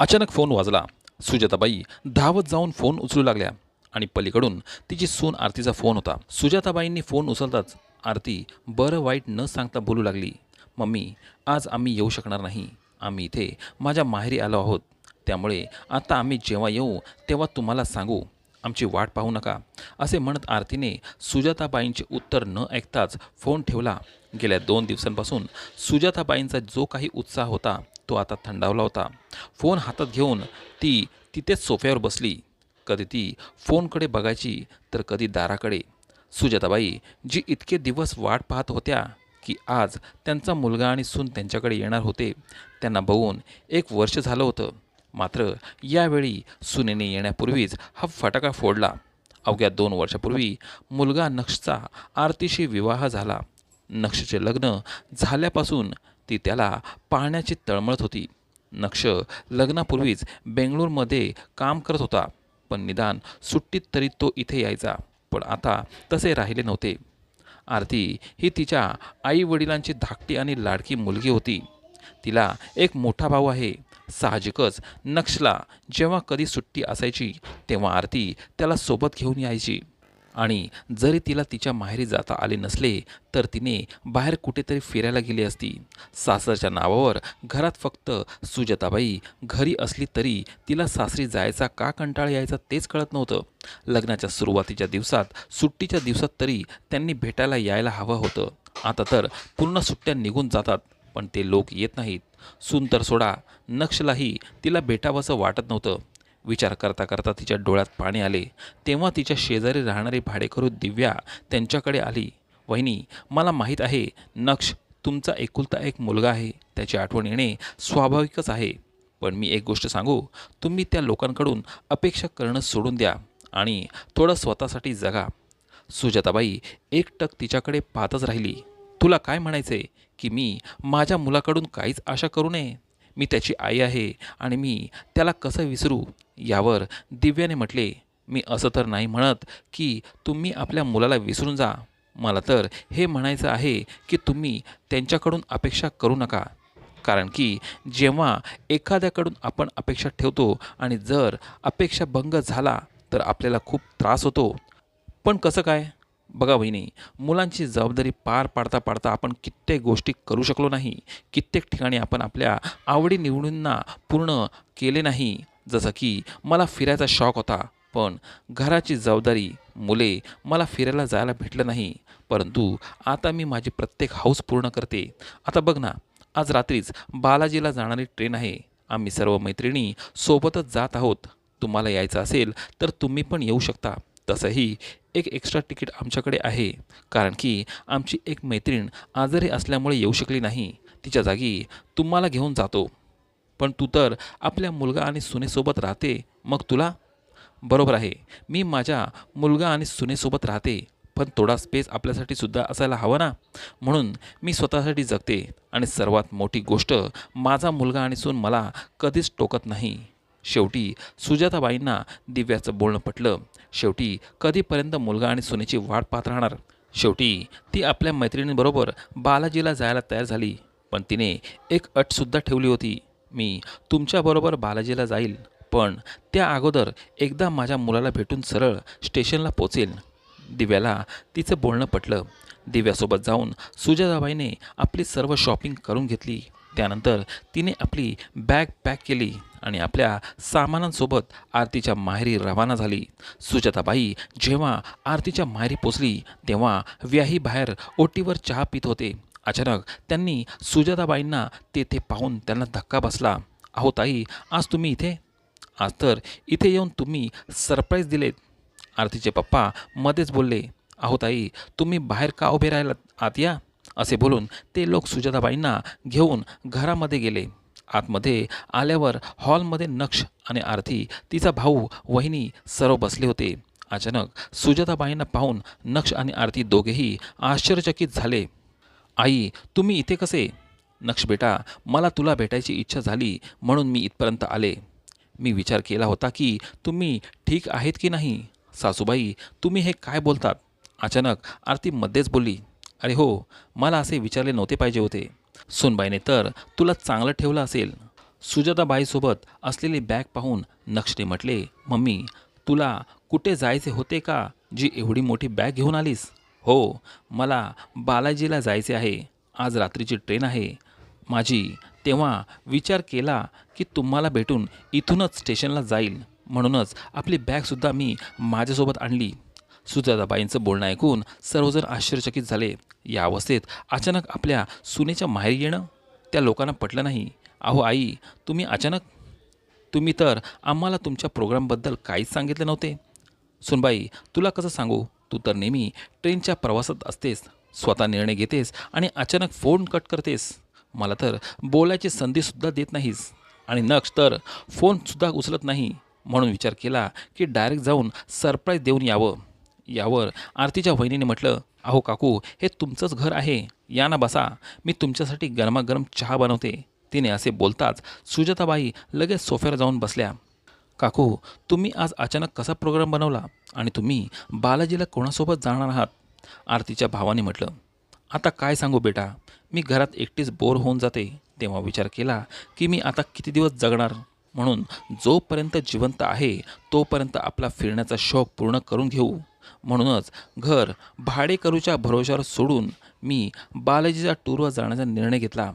अचानक फोन वाजला. सुजाताबाई धावत जाऊन फोन उचलू लागल्या आणि पलीकडून तिची सून आरतीचा फोन होता. सुजाताबाईंनी फोन उचलताच आरती बरं वाईट न सांगता बोलू लागली. मम्मी आज आम्ही येऊ शकणार नाही. आम्ही इथे माझ्या माहेरी आलो आहोत. त्यामुळे आता आम्ही जेव्हा येऊ तेव्हा तुम्हाला सांगू. आमची वाट पाहू नका. असे म्हणत आरतीने सुजाताबाईंचे उत्तर न ऐकताच फोन ठेवला. गेल्या दोन दिवसांपासून सुजाताबाईंचा जो काही उत्साह होता तो आता थंडावला होता. फोन हातात घेऊन ती तिथेच सोफ्यावर बसली. कधी ती फोनकडे बघायची तर कधी दाराकडे. सुजाताबाई जी इतके दिवस वाट पाहत होत्या की आज त्यांचा मुलगा आणि सून त्यांच्याकडे येणार होते त्यांना बघून एक वर्ष झालं होतं. मात्र यावेळी सुनेने येण्यापूर्वीच हा फटाका फोडला. अवघ्या दोन वर्षापूर्वी मुलगा नक्षचा आरतीशी विवाह झाला. नक्षचे लग्न झाल्यापासून ती त्याला पाहण्याची तळमळत होती. नक्ष लग्नापूर्वीच बेंगळूरमध्ये काम करत होता पण निदान सुट्टीत तरी तो इथे यायचा पण आता तसे राहिले नव्हते. आरती ही तिच्या आई वडिलांची धाकटी आणि लाडकी मुलगी होती. तिला एक मोठा भाऊ आहे. साहजिकच नक्षला जेव्हा कधी सुट्टी असायची तेव्हा आरती त्याला सोबत घेऊन यायची. आणि जरी तिला तिच्या माहेरी जाता आले नसले तर तिने बाहेर कुठेतरी फिरायला गेली असती. सासरच्या नावावर घरात फक्त सुजाताबाई घरी असली तरी तिला सासरी जायचा का कंटाळ यायचा तेच कळत नव्हतं. लग्नाच्या सुरुवातीच्या दिवसात सुट्टीच्या दिवसात तरी त्यांनी भेटायला यायला हवं होतं. आता तर पूर्ण सुट्ट्या निघून जातात पण ते लोक येत नाहीत. सुंदर तर सोडा नक्षलाही तिला भेटावंसं वाटत नव्हतं. विचार करता करता तिच्या डोळ्यात पाणी आले. तेव्हा तिच्या शेजारी राहणारी भाडेकरू दिव्या त्यांच्याकडे आली. वहिनी मला माहीत आहे नक्ष तुमचा एकुलता एक मुलगा आहे. त्याची आठवण येणे स्वाभाविकच आहे. पण मी एक गोष्ट सांगू तुम्ही त्या लोकांकडून अपेक्षा करणं सोडून द्या आणि थोडं स्वतःसाठी जगा. सुजाताबाई एकटक तिच्याकडे पाहतच राहिली. तुला काय म्हणायचे की मी माझ्या मुलाकडून काहीच आशा करू नये? मी त्याची आई आहे आणि मी त्याला कसं विसरू? यावर दिव्याने म्हटले मी असं तर नाही म्हणत की तुम्ही आपल्या मुलाला विसरून जा. मला तर हे म्हणायचं आहे की तुम्ही त्यांच्याकडून अपेक्षा करू नका. कारण की जेव्हा एखाद्याकडून आपण अपेक्षा ठेवतो आणि जर अपेक्षा भंग झाला तर आपल्याला खूप त्रास होतो. पण कसं काय? बघा बहिणी मुलांची जबाबदारी पार पाडता पाडता आपण कित्येक गोष्टी करू शकलो नाही. कित्येक ठिकाणी आपण आपल्या आवडी निवडींना पूर्ण केले नाही. जसं की मला फिरायचा शौक होता पण घराची जबाबदारी मुले मला फिरायला जायला भेटलं नाही. परंतु आता मी माझी प्रत्येक हौस पूर्ण करते. आता बघ ना आज रात्रीच बालाजीला जाणारी ट्रेन आहे. आम्ही सर्व मैत्रिणी सोबतच जात आहोत. तुम्हाला यायचं असेल तर तुम्ही पण येऊ शकता. तसंही एक एक्स्ट्रा तिकीट आमच्याकडे आहे. कारण की आमची एक मैत्रीण आजारी असल्यामुळे येऊ शकली नाही. तिच्या जागी तुम्हाला घेऊन जातो. पण तू तर आपल्या मुलगा आणि सुनेसोबत राहते. मग तुला? बरोबर आहे. मी माझ्या मुलगा आणि सुनेसोबत राहते. पण थोडा स्पेस आपल्यासाठी सुद्धा असायला हवा ना? म्हणून मी स्वतःसाठी जगते. आणि सर्वात मोठी गोष्ट माझा मुलगा आणि सून मला कधीच टोकत नाही. शेवटी सुजाताबाईंना दिव्याचं बोलणं पटलं. शेवटी कधीपर्यंत मुलगा आणि सुनेची वाट पाहत राहणार? शेवटी ती आपल्या मैत्रिणींबरोबर बालाजीला जायला तयार झाली पण तिने एक अटसुद्धा ठेवली होती. मी तुमच्याबरोबर बालाजीला जाईल पण त्या अगोदर एकदा माझ्या मुलाला भेटून सरळ स्टेशनला पोचेल. दिव्याला तिचं बोलणं पटलं. दिव्यासोबत जाऊन सुजाताबाईने आपली सर्व शॉपिंग करून घेतली. त्यानंतर तिने आपली बॅग पॅक केली आणि आपल्या सामानांसोबत आरतीच्या माहेरी रवाना झाली. सुजाताबाई जेव्हा आरतीच्या माहेरी पोचली तेव्हा व्याही बाहेर ओटीवर चहा पित होते. अचानक त्यांनी सुजाताबाईंना तेथे पाहून त्यांना धक्का बसला. अहो ताई आज तुम्ही इथे? आज तर इथे येऊन तुम्ही सरप्राईज दिलेत. आरतीचे पप्पा मध्येच बोलले अहो ताई तुम्ही बाहेर का उभे राहिलात? आत या. असे बोलून ते लोक सुजाताबाईंना घेऊन घरामध्ये गेले. आतमध्ये आल्यावर हॉलमध्ये नक्ष आणि आरती तिचा भाऊ वहिनी सर्व बसले होते. अचानक सुजाताबाईंना पाहून नक्ष आणि आरती दोघेही आश्चर्यचकित झाले. आई तुम्ही इथे कसे? नक्ष बेटा मला तुला भेटायची इच्छा झाली म्हणून मी इथपर्यंत आले. मी विचार केला होता की तुम्ही ठीक आहेत की नाही? सासूबाई तुम्ही हे काय बोलतात? अचानक आरती मध्येच बोलली. अरे हो मला असे विचारले नव्हते पाहिजे होते. सुनबाईने तर तुला चांगलं ठेवलं असेल. सुजाताबाईसोबत असलेली बॅग पाहून नक्षने म्हटले मम्मी तुला कुठे जायचे होते का? जी एवढी मोठी बॅग घेऊन आलीस? हो मला बालाजीला जायचे आहे. आज रात्रीची ट्रेन आहे. माझी तेव्हा विचार केला की तुम्हाला भेटून इथूनच स्टेशनला जाईल. म्हणूनच आपली बॅगसुद्धा मी माझ्यासोबत आणली. सुजाताबाईंचं बोलणं ऐकून सर्वजण आश्चर्यचकित झाले. या अवस्थेत अचानक आपल्या सुनेच्या माहेरी येणं? त्या लोकांना पटलं नाही. अहो आई तुम्ही अचानक? तुम्ही तर आम्हाला तुमच्या प्रोग्रामबद्दल काहीच सांगितले नव्हते. सुनबाई तुला कसं सांगू? तू तर नेहमी ट्रेनच्या प्रवासात असतेस स्वतः निर्णय घेतेस आणि अचानक फोन कट करतेस. मला तर बोलायची संधीसुद्धा देत नाहीस. आणि नक्ष तर फोनसुद्धा उचलत नाही. म्हणून विचार केला की डायरेक्ट जाऊन सरप्राईज देऊन यावं. यावर आरतीच्या वहिनीने म्हटलं अहो काकू हे तुमचंच घर आहे. या ना बसा. मी तुमच्यासाठी गरमागरम चहा बनवते. तिने असे बोलताच सुजाताबाई लगेच सोफ्यावर जाऊन बसल्या. काकू तुम्ही आज अचानक कसा प्रोग्राम बनवला? आणि तुम्ही बालाजीला कोणासोबत जाणार आहात? आरतीच्या भावाने म्हटलं आता काय सांगू बेटा? मी घरात एकटीच बोर होऊन जाते. तेव्हा विचार केला की मी आता किती दिवस जगणार? म्हणून जोपर्यंत जिवंत आहे तोपर्यंत आपला फिरण्याचा शौक पूर्ण करून घेऊ. म्हणूनच घर भाडेकरूच्या भरोश्यावर सोडून मी बालाजीच्या टूरवर जाण्याचा निर्णय घेतला.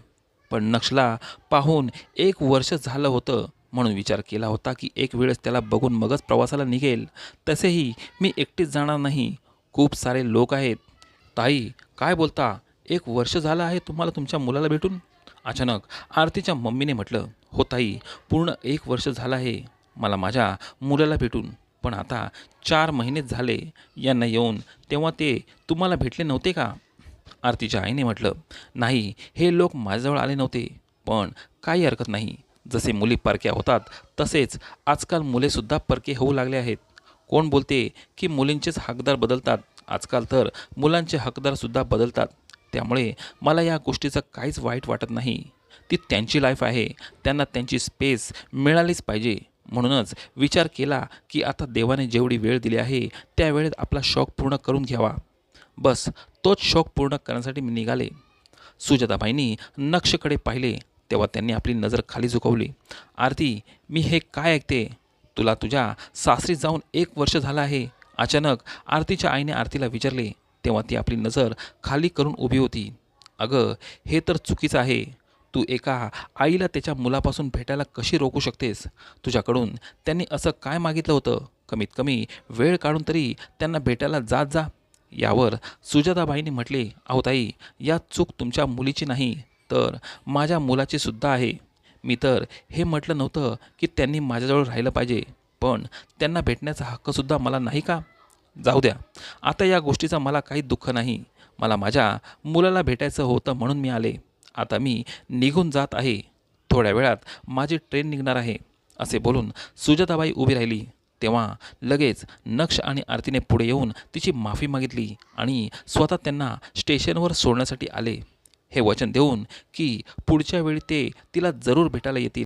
पण नक्षला पाहून एक वर्ष झालं होतं म्हणून विचार केला होता की एक वेळेस त्याला बघून मगच प्रवासाला निघेल. तसेही मी एकटीच जाणार नाही. खूप सारे लोक आहेत. ताई काय बोलता? एक वर्ष झालं आहे तुम्हाला तुमच्या मुलाला भेटून? अचानक आरतीच्या मम्मीने म्हटलं हो ताई पूर्ण एक वर्ष झालं आहे. मला माझ्या मुलाला भेटून पण आता चार महिनेच झाले यांना येऊन तेव्हा ते तुम्हाला भेटले नव्हते का? आरतीच्या आईने म्हटलं नाही हे लोक माझ्याजवळ आले नव्हते पण काही हरकत नाही. जसे मुली परक्या होतात तसेच आजकाल मुलेसुद्धा परके होऊ लागले आहेत. कोण बोलते की मुलींचेच हकदार बदलतात? आजकाल तर मुलांचे हकदारसुद्धा बदलतात. त्यामुळे मला या गोष्टीचं काहीच वाईट वाटत नाही. ती त्यांची लाईफ आहे. त्यांना त्यांची स्पेस मिळालीच पाहिजे. म्हणूनच विचार केला की आता देवाने जेवढी वेळ दिली आहे त्या वेळेत आपला शौक पूर्ण करून घ्यावा. बस तोच शौक पूर्ण करण्यासाठी मी निघाले. सुजाताबाईंनी नक्षकडे पाहिले तेव्हा त्यांनी आपली नजर खाली झुकवली. आरती मी हे काय ऐकते? तुला तुझ्या सासरी जाऊन एक वर्ष झालं आहे. अचानक आरतीच्या आईने आरतीला विचारले तेव्हा ती आपली नजर खाली करून उभी होती. अगं हे तर चुकीचं आहे. तू एका आईला त्याच्या मुलापासून भेटायला कशी रोखू शकतेस? तुझ्याकडून त्यांनी असं काय मागितलं होतं? कमीत कमी वेळ काढून तरी त्यांना भेटायला जात जा. यावर सुजाताबाईंनी म्हटले अहो ताई या चूक तुमच्या मुलीची नाही तर माझ्या मुलाची सुद्धा आहे. मी तर हे म्हटलं नव्हतं की त्यांनी माझ्याजवळ राहिलं पाहिजे पण त्यांना भेटण्याचा हक्कसुद्धा मला नाही का? जाऊ द्या. आता या गोष्टीचा मला काही दुःख नाही. मला माझ्या मुलाला भेटायचं होतं म्हणून मी आले. आता मी निघून जात आहे. थोड्या वेळात माझी ट्रेन निघणार आहे असे बोलून सुजाताबाई उभी राहिली. तेव्हा लगेच नक्ष आणि आरतीने पुढे येऊन तिची माफी मागितली आणि स्वतः त्यांना स्टेशनवर सोडण्यासाठी आले. हे वचन देऊन की पुढच्या वेळी ते तिला जरूर भेटायला येतील.